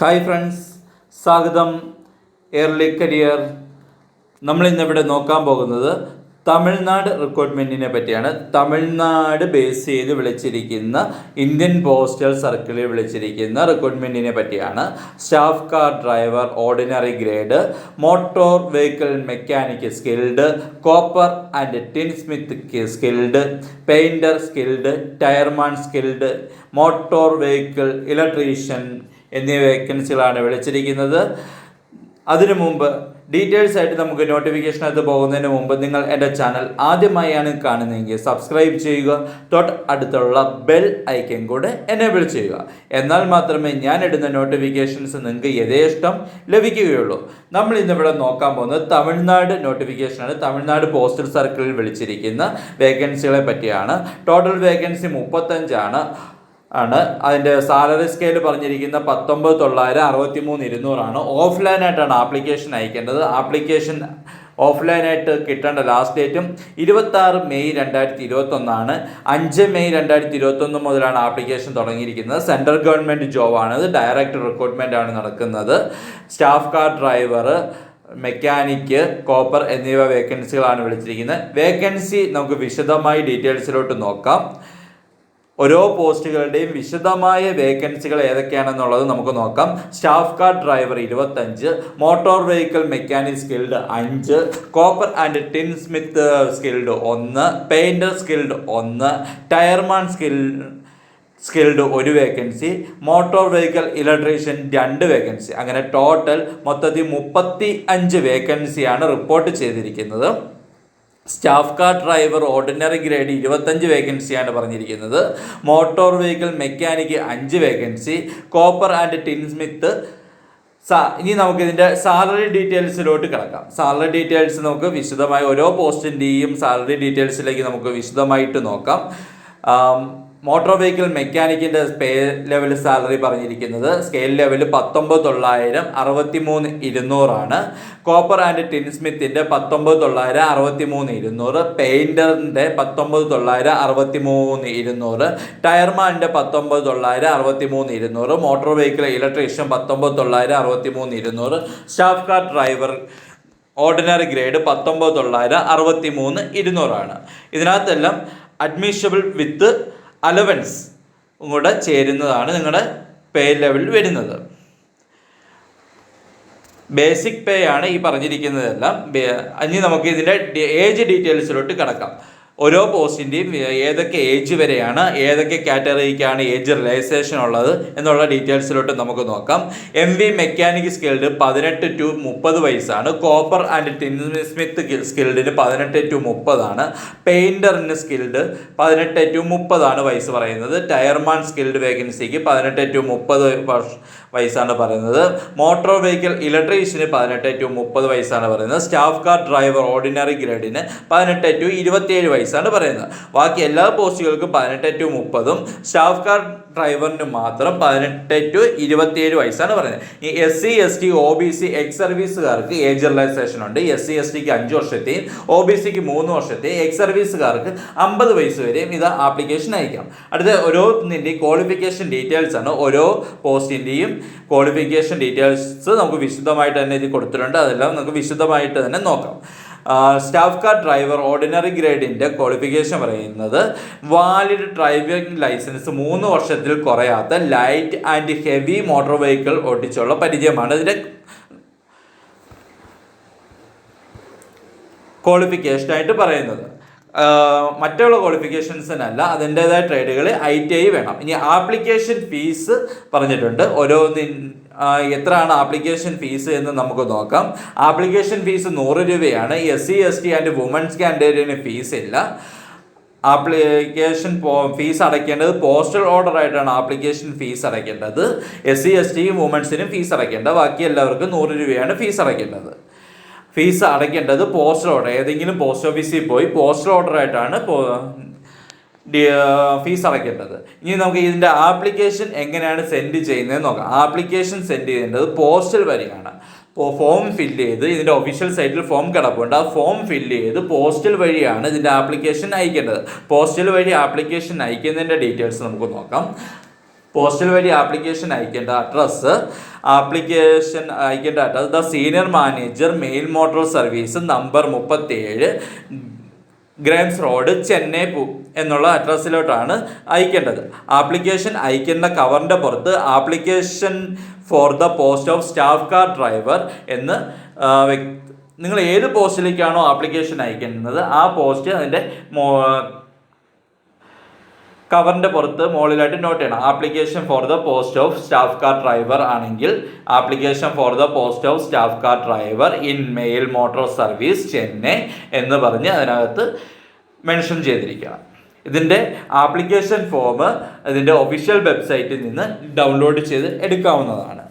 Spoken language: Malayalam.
ഹായ് ഫ്രണ്ട്സ് സ്വാഗതം. എയർലി കരിയർ നമ്മൾ ഇന്നിവിടെ നോക്കാൻ പോകുന്നത് തമിഴ്നാട് റിക്രൂട്ട്മെന്റിനെ പറ്റിയാണ്. തമിഴ്നാട് ബേസ് ചെയ്ത് വിളിച്ചിരിക്കുന്ന ഇന്ത്യൻ പോസ്റ്റൽ സർക്കിളിൽ വിളിച്ചിരിക്കുന്ന റിക്രൂട്ട്മെന്റിനെ പറ്റിയാണ്. Staff car driver ordinary grade motor vehicle mechanic skilled copper and tin smith skilled painter skilled tyreman skilled motor vehicle electrician എന്നീ വേക്കൻസികളാണ് വിളിച്ചിരിക്കുന്നത്. അതിനു മുമ്പ് ഡീറ്റെയിൽസ് ആയിട്ട് നമുക്ക് നോട്ടിഫിക്കേഷനകത്ത് പോകുന്നതിന് മുമ്പ് നിങ്ങൾ എന്റെ ചാനൽ ആദ്യമായാണ് കാണുന്നതെങ്കിൽ സബ്സ്ക്രൈബ് ചെയ്യുക. തൊട്ട് അടുത്തുള്ള ബെൽ ഐക്കൻ കൂടെ എനേബിൾ ചെയ്യുക. എന്നാൽ മാത്രമേ ഞാൻ ഇടുന്ന നോട്ടിഫിക്കേഷൻസ് നിങ്ങൾക്ക് യഥേഷ്ടം ലഭിക്കുകയുള്ളൂ. നമ്മൾ ഇന്നിവിടെ നോക്കാൻ പോകുന്നത് തമിഴ്നാട് നോട്ടിഫിക്കേഷനാണ് തമിഴ്നാട് പോസ്റ്റൽ സർക്കിളിൽ വിളിച്ചിരിക്കുന്ന വേക്കൻസികളെ പറ്റിയാണ്. ടോട്ടൽ വേക്കൻസി മുപ്പത്തഞ്ചാണ്. ആണ്. അതിന്റെ സാലറി സ്കെയിൽ പറഞ്ഞിരിക്കുന്ന പത്തൊമ്പത് തൊള്ളായിരം അറുപത്തി മൂന്ന് ഇരുന്നൂറാണ് ഓഫ്ലൈനായിട്ടാണ് ആപ്ലിക്കേഷൻ അയക്കേണ്ടത്. ആപ്ലിക്കേഷൻ ഓഫ്ലൈനായിട്ട് കിട്ടേണ്ട ലാസ്റ്റ് ഡേറ്റും ഇരുപത്താറ് മെയ് രണ്ടായിരത്തി ഇരുപത്തൊന്നാണ് അഞ്ച് മെയ് രണ്ടായിരത്തി ഇരുപത്തൊന്ന് മുതലാണ് ആപ്ലിക്കേഷൻ തുടങ്ങിയിരിക്കുന്നത്. സെൻട്രൽ ഗവൺമെന്റ് ജോബാണ് ഇത് ഡയറക്റ്റ് റിക്രൂട്ട്മെന്റ് ആണ് നടക്കുന്നത്. Staff car driver mechanic copper എന്നിവ വേക്കൻസികളാണ് വിളിച്ചിരിക്കുന്നത്. വേക്കൻസി നമുക്ക് വിശദമായി ഡീറ്റെയിൽസിലോട്ട് നോക്കാം. ഓരോ പോസ്റ്റുകളുടെയും വിശദമായ വേക്കൻസികൾ ഏതൊക്കെയാണെന്നുള്ളത് നമുക്ക് നോക്കാം. സ്റ്റാഫ് കാർ ഡ്രൈവർ ഇരുപത്തഞ്ച് മോട്ടോർ വെഹിക്കിൾ മെക്കാനിക് സ്കിൽഡ് അഞ്ച് copper and tin smith skilled ഒന്ന് പെയിന്റർ സ്കിൽഡ് ഒന്ന് ടയർമാൻ സ്കിൽ സ്കിൽഡ് ഒരു വേക്കൻസി മോട്ടോർ വെഹിക്കിൾ ഇലക്ട്രീഷ്യൻ രണ്ട് വേക്കൻസി. അങ്ങനെ ടോട്ടൽ മൊത്തത്തിൽ മുപ്പത്തി അഞ്ച് വേക്കൻസിയാണ് റിപ്പോർട്ട് ചെയ്തിരിക്കുന്നത്. Staff car driver ordinary grade ഇരുപത്തഞ്ച് വേക്കൻസിയാണ് പറഞ്ഞിരിക്കുന്നത്. മോട്ടോർ വെഹിക്കിൾ മെക്കാനിക്ക് അഞ്ച് vacancy. Copper and tin smith സാ ഇനി നമുക്കിതിന്റെ സാലറി ഡീറ്റെയിൽസിലോട്ട് കിടക്കാം. സാലറി ഡീറ്റെയിൽസ് നമുക്ക് വിശദമായി ഓരോ പോസ്റ്റിന്റെയും സാലറി ഡീറ്റെയിൽസിലേക്ക് നമുക്ക് വിശദമായിട്ട് നോക്കാം. മോട്ടോർ വെഹിക്കിൾ മെക്കാനിക്കിന്റെ പേ ലെവൽ സാലറി പറഞ്ഞിരിക്കുന്നത്. സ്കെയിൽ ലെവൽ പത്തൊമ്പത് തൊള്ളായിരം അറുപത്തി മൂന്ന് ഇരുന്നൂറാണ്. കോപ്പർ ആൻഡ് ടിൻ സ്മിത്തിന്റെ പത്തൊമ്പത് തൊള്ളായിരം അറുപത്തി മൂന്ന് ഇരുന്നൂറ്. പെയിന്ററിന്റെ പത്തൊമ്പത് തൊള്ളായിരം അറുപത്തി മൂന്ന് ഇരുന്നൂറ്. ടയർമാന്റെ പത്തൊമ്പത് തൊള്ളായിരം അറുപത്തി മൂന്ന് ഇരുന്നൂറ്. മോട്ടോർ വെഹിക്കിൾ ഇലക്ട്രീഷ്യൻ പത്തൊമ്പത് തൊള്ളായിരം അറുപത്തി മൂന്ന് ഇരുന്നൂറ്. Staff car driver ordinary grade പത്തൊമ്പത് തൊള്ളായിരം അറുപത്തി മൂന്ന് ഇരുന്നൂറാണ്. ഇതിനകത്തെല്ലാം അഡ്മിഷബിൾ വിത്ത് അലവൻസ് കൂടെ ചേരുന്നതാണ് നിങ്ങളുടെ പേ ലെവൽ വരുന്നത്. ബേസിക് പേ ആണ് ഈ പറഞ്ഞിരിക്കുന്നതെല്ലാം. ഇനി നമുക്ക് ഇതിന്റെ ഏജ് ഡീറ്റെയിൽസിലോട്ട് കിടക്കാം. ഓരോ പോസ്റ്റിന്റെയും ഏതൊക്കെ ഏജ് വരെയാണ് ഏതൊക്കെ കാറ്റഗറിക്കാണ് ഏജ് റിലൈസേഷൻ ഉള്ളത് എന്നുള്ള ഡീറ്റെയിൽസിലോട്ട് നമുക്ക് നോക്കാം. എം വി മെക്കാനിക് സ്കിൽഡ് പതിനെട്ട് ടു മുപ്പത് വയസ്സാണ്. കോപ്പർ ആൻഡ് ടിൻ സ്മിത്ത് സ്കിൽഡിന് പതിനെട്ട് ടു മുപ്പതാണ്. പെയിന്ററിന് സ്കിൽഡ് പതിനെട്ട് ടു മുപ്പതാണ് വയസ്സ് പറയുന്നത്. ടയർമാൻ സ്കിൽഡ് വേക്കൻസിക്ക് പതിനെട്ട് ടു മുപ്പത് വയസ്സാണ് പറയുന്നത്. മോട്ടോർ വെഹിക്കിൾ ഇലക്ട്രീഷ്യന് പതിനെട്ട് ടു മുപ്പത് വയസ്സാണ് പറയുന്നത്. സ്റ്റാഫ് കാർ ഡ്രൈവർ ഓർഡിനറി ഗ്രേഡിന് പതിനെട്ട് ടു ഇരുപത്തിയേഴ് വയസ്സാണ് പറയുന്നത്. ബാക്കി എല്ലാ പോസ്റ്റുകൾക്കും പതിനെട്ട് ടു മുപ്പതും സ്റ്റാഫ് കാർ ഡ്രൈവറിന് മാത്രം പതിനെട്ട് ടു ഇരുപത്തിയേഴ് വയസ്സാണ് പറയുന്നത്. ഈ S C S T O B C ex സർവീസുകാർക്ക് age relaxation ഉണ്ട്. എസ് സി എസ് ടിക്ക് അഞ്ച് വർഷത്തെയും ഒ ബി സിക്ക് മൂന്ന് വർഷത്തെയും എക്സ് സർവീസുകാർക്ക് അമ്പത് വയസ്സ് വരെയും ഇത് ആപ്ലിക്കേഷൻ അയക്കാം. അടുത്ത ഓരോന്നിന്റെയും ക്വാളിഫിക്കേഷൻ ഡീറ്റെയിൽസ് ആണ് ഓരോ പോസ്റ്റിന്റെയും ക്വാളിഫിക്കേഷൻ ഡീറ്റെയിൽസ് നമുക്ക് വിശദമായിട്ട് തന്നെ ഇത് കൊടുത്തിട്ടുണ്ട്. അതെല്ലാം നമുക്ക് വിശദമായിട്ട് തന്നെ നോക്കാം. സ്റ്റാഫ് കാർ ഡ്രൈവർ ഓർഡിനറി ഗ്രേഡിന്റെ ക്വാളിഫിക്കേഷൻ പറയുന്നത് വാലിഡ് ഡ്രൈവിംഗ് ലൈസൻസ് മൂന്ന് വർഷത്തിൽ കുറയാത്ത light and heavy motor vehicle ഓടിച്ചുള്ള പരിചയമാണ്. ഇതിന്റെ ക്വാളിഫിക്കേഷനായിട്ട് പറയുന്നത്. മറ്റുള്ള ക്വാളിഫിക്കേഷൻസിനല്ല അതിന്റേതായ ട്രേഡുകൾ ഐ ടി ഐ വേണം. ഇനി ആപ്ലിക്കേഷൻ ഫീസ് പറഞ്ഞിട്ടുണ്ട്. ഓരോന്നിൻ എത്രയാണ് ആപ്ലിക്കേഷൻ ഫീസ് എന്ന് നമുക്ക് നോക്കാം. ആപ്ലിക്കേഷൻ ഫീസ് നൂറ് രൂപയാണ്. S C S T and women's കാൻഡിഡേറ്റിന് fees ഇല്ല. ആപ്ലിക്കേഷൻ ഫീസ് അടയ്ക്കേണ്ടത് പോസ്റ്റൽ ഓർഡർ ആയിട്ടാണ് ആപ്ലിക്കേഷൻ ഫീസ് അടയ്ക്കേണ്ടത്. എസ് സി എസ് ടിയും വുമൻസിനും ഫീസ് അടയ്ക്കേണ്ട. ബാക്കി എല്ലാവർക്കും നൂറ് രൂപയാണ് ഫീസ് അടയ്ക്കേണ്ടത്. ഫീസ് അടയ്ക്കേണ്ടത് പോസ്റ്റൽ ഓർഡർ ഏതെങ്കിലും പോസ്റ്റ് ഓഫീസിൽ പോയി പോസ്റ്റൽ ഓർഡർ ആയിട്ടാണ് ഫീസ് അടയ്ക്കേണ്ടത്. ഇനി നമുക്ക് ഇതിന്റെ ആപ്ലിക്കേഷൻ എങ്ങനെയാണ് സെൻഡ് ചെയ്യുന്നത് നോക്കാം. ആപ്ലിക്കേഷൻ സെൻഡ് ചെയ്യേണ്ടത് പോസ്റ്റൽ വഴിയാണ്. ഫോം ഫില്ല് ചെയ്ത് ഇതിന്റെ ഒഫീഷ്യൽ സൈറ്റിൽ ഫോം കിടപ്പുണ്ട്. ആ ഫോം ഫില്ല് ചെയ്ത് പോസ്റ്റൽ വഴിയാണ് ഇതിന്റെ ആപ്ലിക്കേഷൻ അയക്കേണ്ടത്. പോസ്റ്റൽ വഴി ആപ്ലിക്കേഷൻ അയക്കുന്നതിന്റെ ഡീറ്റെയിൽസ് നമുക്ക് നോക്കാം. പോസ്റ്റൽ വഴി ആപ്ലിക്കേഷൻ അയക്കേണ്ട അഡ്രസ്സ് ആപ്ലിക്കേഷൻ അയക്കേണ്ട address the senior manager mail motor service number മുപ്പത്തേഴ് ഗ്രേംസ് റോഡ് ചെന്നൈ പൂ എന്നുള്ള അഡ്രസ്സിലോട്ടാണ് അയക്കേണ്ടത്. ആപ്ലിക്കേഷൻ അയക്കുന്ന കവറിന്റെ പുറത്ത് application for the post of staff car driver എന്ന് നിങ്ങൾ ഏത് പോസ്റ്റിലേക്കാണോ ആപ്ലിക്കേഷൻ അയക്കുന്നത് ആ പോസ്റ്റ് അതിന്റെ കവറിന്റെ പുറത്ത് മുകളിലായിട്ട് നോട്ട് ചെയ്യണം. Application for the post of staff car driver ആണെങ്കിൽ application for the post of staff car driver in mail motor service Chennai എന്ന് പറഞ്ഞ് അതിനകത്ത് മെൻഷൻ ചെയ്തിരിക്കണം. ഇതിന്റെ ആപ്ലിക്കേഷൻ ഫോം ഇതിന്റെ ഒഫീഷ്യൽ വെബ്സൈറ്റിൽ നിന്ന് ഡൗൺലോഡ് ചെയ്ത് എടുക്കാവുന്നതാണ്.